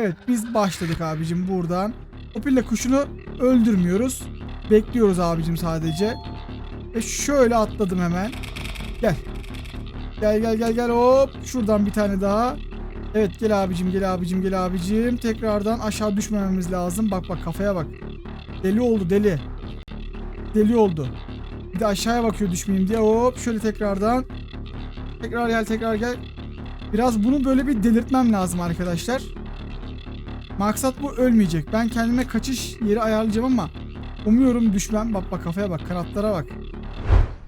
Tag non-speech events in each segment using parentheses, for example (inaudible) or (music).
Evet biz başladık abicim buradan. Opilla kuşunu öldürmüyoruz. Bekliyoruz abicim sadece. Ve şöyle atladım hemen. Gel. Gel gel gel gel hop. Şuradan bir tane daha. Evet gel abicim gel abicim gel abicim. Tekrardan aşağı düşmememiz lazım. Bak bak kafaya bak. Deli oldu deli. Deli oldu. Bir de aşağıya bakıyor düşmeyeyim diye. Hop şöyle tekrardan. Tekrar gel tekrar gel. Biraz bunu böyle bir delirtmem lazım arkadaşlar. Maksat bu ölmeyecek. Ben kendime kaçış yeri ayarlayacağım ama umuyorum düşmem. Bak bak kafaya bak kanatlara bak.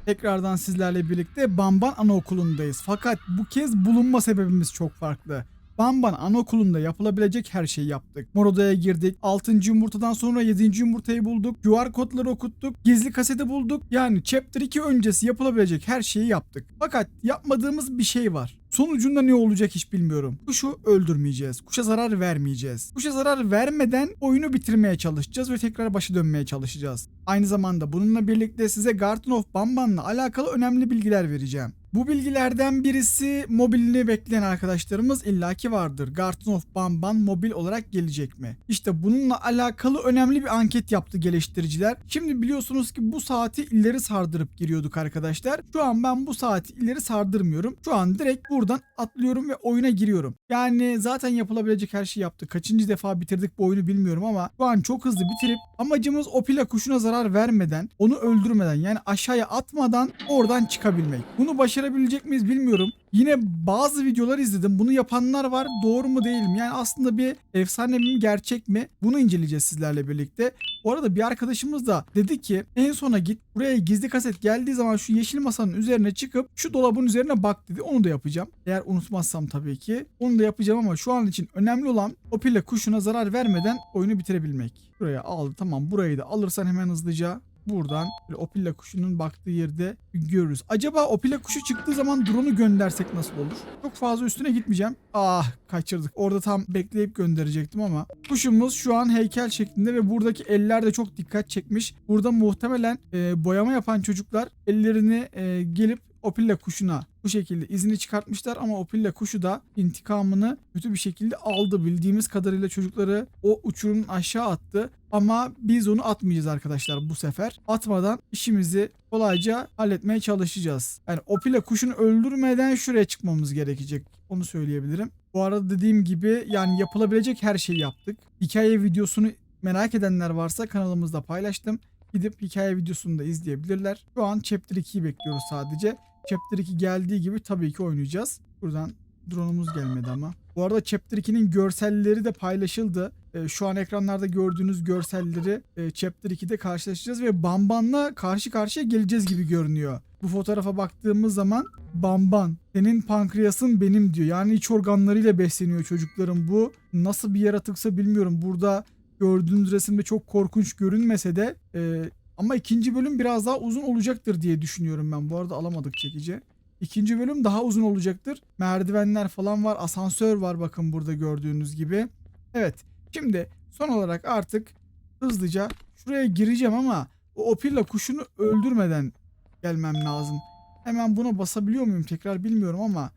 Tekrardan sizlerle birlikte Bamban Anaokulu'ndayız. Fakat bu kez bulunma sebebimiz çok farklı. Bamban Anaokulu'nda yapılabilecek her şeyi yaptık. Mor odaya girdik. 6. yumurtadan sonra 7. yumurtayı bulduk. QR kodları okuttuk. Gizli kaseti bulduk. Yani Chapter 2 öncesi yapılabilecek her şeyi yaptık. Fakat yapmadığımız bir şey var. Sonucunda ne olacak hiç bilmiyorum. Kuşu öldürmeyeceğiz. Kuşa zarar vermeyeceğiz. Kuşa zarar vermeden oyunu bitirmeye çalışacağız ve tekrar başa dönmeye çalışacağız. Aynı zamanda bununla birlikte size Garden of Bamban'la alakalı önemli bilgiler vereceğim. Bu bilgilerden birisi mobilini bekleyen arkadaşlarımız illaki vardır. Garden of Bamban mobil olarak gelecek mi? İşte bununla alakalı önemli bir anket yaptı geliştiriciler. Şimdi biliyorsunuz ki bu saati ileri sardırıp giriyorduk arkadaşlar. Şu an ben bu saati ileri sardırmıyorum. Şu an direkt buradan atlıyorum ve oyuna giriyorum. Yani zaten yapılabilecek her şeyi yaptık. Kaçıncı defa bitirdik bu oyunu bilmiyorum ama şu an çok hızlı bitirip amacımız o pila kuşuna zarar vermeden, onu öldürmeden yani aşağıya atmadan oradan çıkabilmek. Bunu başarabilecek miyiz bilmiyorum. Yine bazı videolar izledim. Bunu yapanlar var. Doğru mu değil mi? Yani aslında bir efsane mi gerçek mi? Bunu inceleyeceğiz sizlerle birlikte. Bu arada bir arkadaşımız da dedi ki en sona git buraya gizli kaset geldiği zaman şu yeşil masanın üzerine çıkıp şu dolabın üzerine bak dedi. Onu da yapacağım. Eğer unutmazsam tabii ki. Onu da yapacağım ama şu an için önemli olan o pille kuşuna zarar vermeden oyunu bitirebilmek. Buraya aldı tamam burayı da alırsan hemen hızlıca buradan Opilla kuşunun baktığı yerde görürüz. Acaba Opilla kuşu çıktığı zaman drone'u göndersek nasıl olur? Çok fazla üstüne gitmeyeceğim. Ah kaçırdık. Orada tam bekleyip gönderecektim ama. Kuşumuz şu an heykel şeklinde ve buradaki eller de çok dikkat çekmiş. Burada muhtemelen e, boyama yapan çocuklar ellerini e, gelip Opilla kuşuna bu şekilde izini çıkartmışlar ama Opilla kuşu da intikamını kötü bir şekilde aldı. Bildiğimiz kadarıyla çocukları o uçurumun aşağı attı. Ama biz onu atmayacağız arkadaşlar bu sefer. Atmadan işimizi kolayca halletmeye çalışacağız. Yani Opilla kuşunu öldürmeden şuraya çıkmamız gerekecek. Onu söyleyebilirim. Bu arada dediğim gibi yani yapılabilecek her şeyi yaptık. Hikaye videosunu merak edenler varsa kanalımızda paylaştım. Gidip hikaye videosunu da izleyebilirler. Şu an Chapter 2'yi bekliyoruz sadece. Chapter 2 geldiği gibi tabii ki oynayacağız. Buradan drone'umuz gelmedi ama. Bu arada Chapter 2'nin görselleri de paylaşıldı. Ee, şu an ekranlarda gördüğünüz görselleri e, Chapter 2'de karşılaşacağız ve Bamban'la karşı karşıya geleceğiz gibi görünüyor. Bu fotoğrafa baktığımız zaman Bamban senin pankreasın benim diyor. Yani iç organlarıyla besleniyor çocukların bu. Nasıl bir yaratıksa bilmiyorum. Burada gördüğünüz resimde çok korkunç görünmese de e, ama ikinci bölüm biraz daha uzun olacaktır diye düşünüyorum ben. Bu arada alamadık çekici. İkinci bölüm daha uzun olacaktır. Merdivenler falan var. Asansör var bakın burada gördüğünüz gibi. Evet. Şimdi son olarak artık hızlıca şuraya gireceğim ama o Opilla kuşunu öldürmeden gelmem lazım. Hemen buna basabiliyor muyum tekrar bilmiyorum ama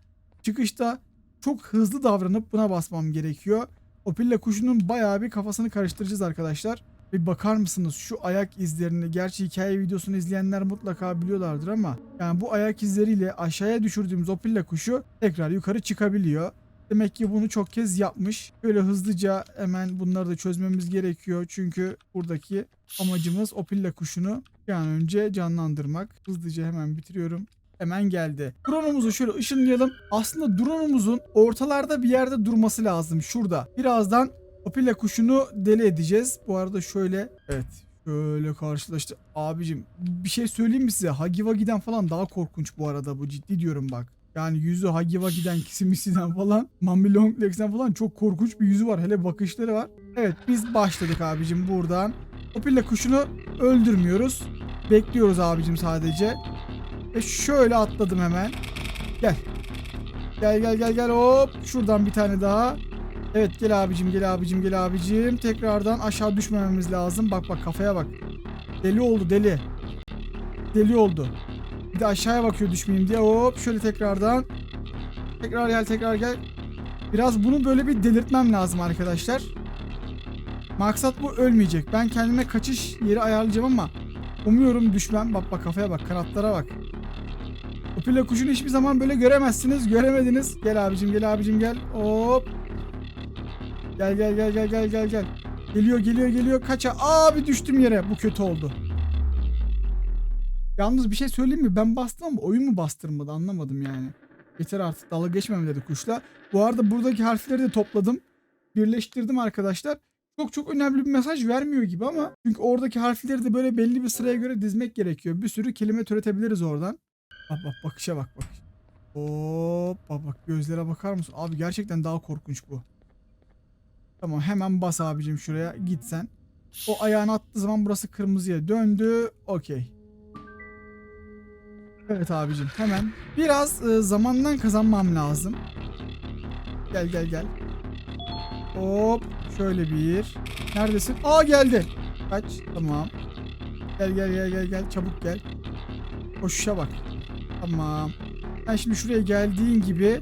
çıkışta çok hızlı davranıp buna basmam gerekiyor. Opilla kuşunun bayağı bir kafasını karıştıracağız arkadaşlar. Bir bakar mısınız şu ayak izlerini? Gerçi hikaye videosunu izleyenler mutlaka biliyorlardır ama yani bu ayak izleriyle aşağıya düşürdüğümüz Opilla kuşu tekrar yukarı çıkabiliyor. Demek ki bunu çok kez yapmış. Böyle hızlıca hemen bunları da çözmemiz gerekiyor. Çünkü buradaki amacımız Opilla kuşunu bir an önce canlandırmak. Hızlıca hemen bitiriyorum. Hemen geldi. Drone'umuzu şöyle ışınlayalım. Aslında drone'umuzun ortalarda bir yerde durması lazım. Şurada. Birazdan Opilla kuşunu deli edeceğiz. Bu arada şöyle. Evet. Şöyle karşılaştı. Abicim bir şey söyleyeyim mi size? Hagi Wagi'den falan daha korkunç bu arada bu. Ciddi diyorum bak. Yani yüzü Hagi Wagi'den, (laughs) Kisimisi'den falan, Mami Longlegs'den falan çok korkunç bir yüzü var. Hele bakışları var. Evet biz başladık abicim buradan. Opilla kuşunu öldürmüyoruz. Bekliyoruz abicim sadece. Ve şöyle atladım hemen. Gel. Gel gel gel gel hop. Şuradan bir tane daha. Evet gel abicim gel abicim gel abicim. Tekrardan aşağı düşmememiz lazım. Bak bak kafaya bak. Deli oldu deli. Deli oldu. Bir de aşağıya bakıyor düşmeyeyim diye. Hop şöyle tekrardan. Tekrar gel tekrar gel. Biraz bunu böyle bir delirtmem lazım arkadaşlar. Maksat bu ölmeyecek. Ben kendime kaçış yeri ayarlayacağım ama umuyorum düşmem. Bak bak kafaya bak kanatlara bak. O pila kuşunu hiçbir zaman böyle göremezsiniz. Göremediniz. Gel abicim gel abicim gel. Hop. Gel gel gel gel gel gel gel. Geliyor geliyor geliyor. Kaça. Abi düştüm yere. Bu kötü oldu. Yalnız bir şey söyleyeyim mi? Ben bastım ama oyun mu bastırmadı anlamadım yani. Yeter artık dalga geçmemeleri kuşla. Bu arada buradaki harfleri de topladım. Birleştirdim arkadaşlar. Çok çok önemli bir mesaj vermiyor gibi ama çünkü oradaki harfleri de böyle belli bir sıraya göre dizmek gerekiyor. Bir sürü kelime türetebiliriz oradan. Bak bak bakışa bak bak. Hop bak bak gözlere bakar mısın? Abi gerçekten daha korkunç bu. Tamam hemen bas abicim şuraya git sen. O ayağını attığı zaman burası kırmızıya döndü. Okey. Evet abicim hemen. Biraz e, zamandan kazanmam lazım. Gel gel gel. Hop şöyle bir. Neredesin? Aa geldi. Kaç. Tamam. Gel gel gel gel gel çabuk gel. Koşuşa bak. Tamam. Ben şimdi şuraya geldiğin gibi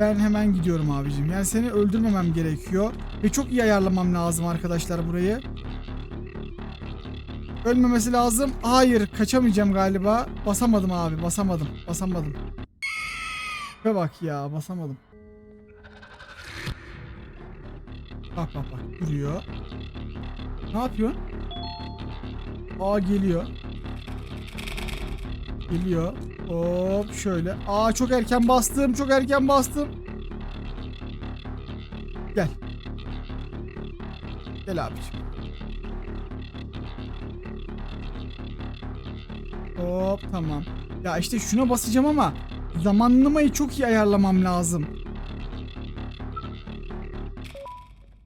ben hemen gidiyorum abicim. Yani seni öldürmemem gerekiyor. Ve çok iyi ayarlamam lazım arkadaşlar burayı. Ölmemesi lazım. Hayır kaçamayacağım galiba. Basamadım abi basamadım. Basamadım. Ve bak ya basamadım. Bak bak bak duruyor. Ne yapıyorsun? Aa geliyor. Geliyor. Hop şöyle. Aa çok erken bastım. Çok erken bastım. Gel. Gel abiciğim. Hop tamam. Ya işte şuna basacağım ama zamanlamayı çok iyi ayarlamam lazım.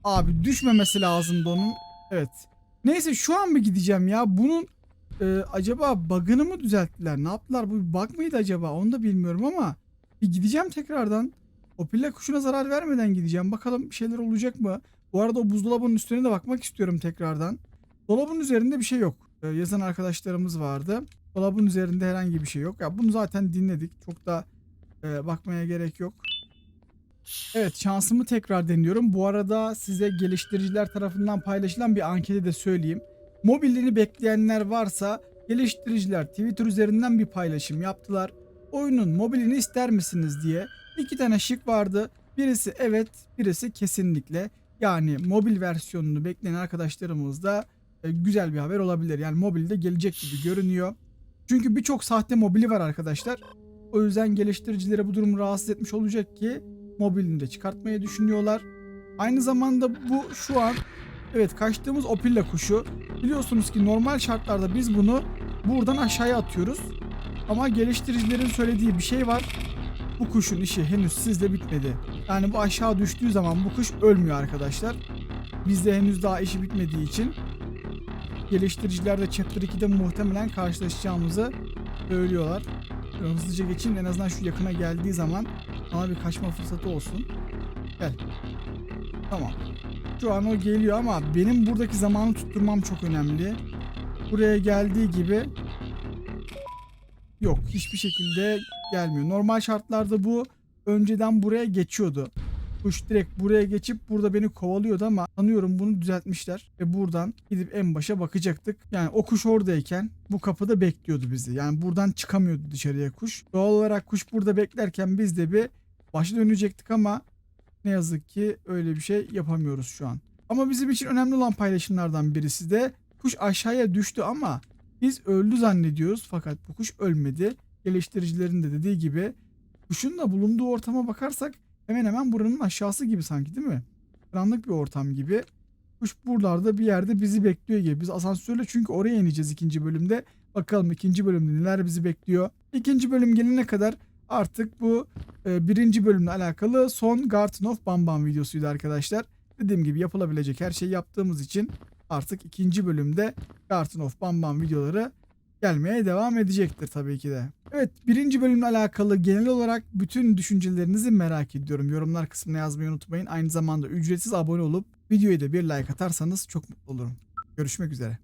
Abi düşmemesi lazımdı onun. Evet. Neyse şu an mı gideceğim ya? Bunun e, acaba bug'ını mı düzelttiler? Ne yaptılar? Bu bir bug mıydı acaba? Onu da bilmiyorum ama bir gideceğim tekrardan. O pille kuşuna zarar vermeden gideceğim. Bakalım bir şeyler olacak mı? Bu arada o buzdolabının üstüne de bakmak istiyorum tekrardan. Dolabın üzerinde bir şey yok. E, yazan arkadaşlarımız vardı. Dolabın üzerinde herhangi bir şey yok. Ya bunu zaten dinledik. Çok da e, bakmaya gerek yok. Evet şansımı tekrar deniyorum. Bu arada size geliştiriciler tarafından paylaşılan bir anketi de söyleyeyim. Mobilini bekleyenler varsa geliştiriciler Twitter üzerinden bir paylaşım yaptılar. Oyunun mobilini ister misiniz diye. iki tane şık vardı. Birisi evet, birisi kesinlikle. Yani mobil versiyonunu bekleyen arkadaşlarımız da e, güzel bir haber olabilir. Yani mobilde gelecek gibi görünüyor. Çünkü birçok sahte mobili var arkadaşlar. O yüzden geliştiricilere bu durum rahatsız etmiş olacak ki mobilini de çıkartmayı düşünüyorlar. Aynı zamanda bu şu an evet kaçtığımız Opilla kuşu. Biliyorsunuz ki normal şartlarda biz bunu buradan aşağıya atıyoruz. Ama geliştiricilerin söylediği bir şey var. Bu kuşun işi henüz sizde bitmedi. Yani bu aşağı düştüğü zaman bu kuş ölmüyor arkadaşlar. Bizde henüz daha işi bitmediği için geliştiriciler de Chapter 2'de muhtemelen karşılaşacağımızı söylüyorlar. Hızlıca geçeyim en azından şu yakına geldiği zaman bana bir kaçma fırsatı olsun. Gel. Tamam. Şu an o geliyor ama benim buradaki zamanı tutturmam çok önemli. Buraya geldiği gibi yok hiçbir şekilde gelmiyor. Normal şartlarda bu önceden buraya geçiyordu. Kuş direkt buraya geçip burada beni kovalıyordu ama sanıyorum bunu düzeltmişler. Ve buradan gidip en başa bakacaktık. Yani o kuş oradayken bu kapıda bekliyordu bizi. Yani buradan çıkamıyordu dışarıya kuş. Doğal olarak kuş burada beklerken biz de bir başa dönecektik ama ne yazık ki öyle bir şey yapamıyoruz şu an. Ama bizim için önemli olan paylaşımlardan birisi de kuş aşağıya düştü ama biz öldü zannediyoruz fakat bu kuş ölmedi. Geliştiricilerin de dediği gibi kuşun da bulunduğu ortama bakarsak hemen hemen buranın aşağısı gibi sanki değil mi? Karanlık bir ortam gibi. Kuş buralarda bir yerde bizi bekliyor gibi. Biz asansörle çünkü oraya ineceğiz ikinci bölümde. Bakalım ikinci bölümde neler bizi bekliyor. İkinci bölüm gelene kadar artık bu e, birinci bölümle alakalı son Garden of Bam Bam videosuydu arkadaşlar. Dediğim gibi yapılabilecek her şeyi yaptığımız için artık ikinci bölümde Garden of Bam Bam videoları gelmeye devam edecektir tabii ki de. Evet birinci bölümle alakalı genel olarak bütün düşüncelerinizi merak ediyorum. Yorumlar kısmına yazmayı unutmayın. Aynı zamanda ücretsiz abone olup videoya da bir like atarsanız çok mutlu olurum. Görüşmek üzere.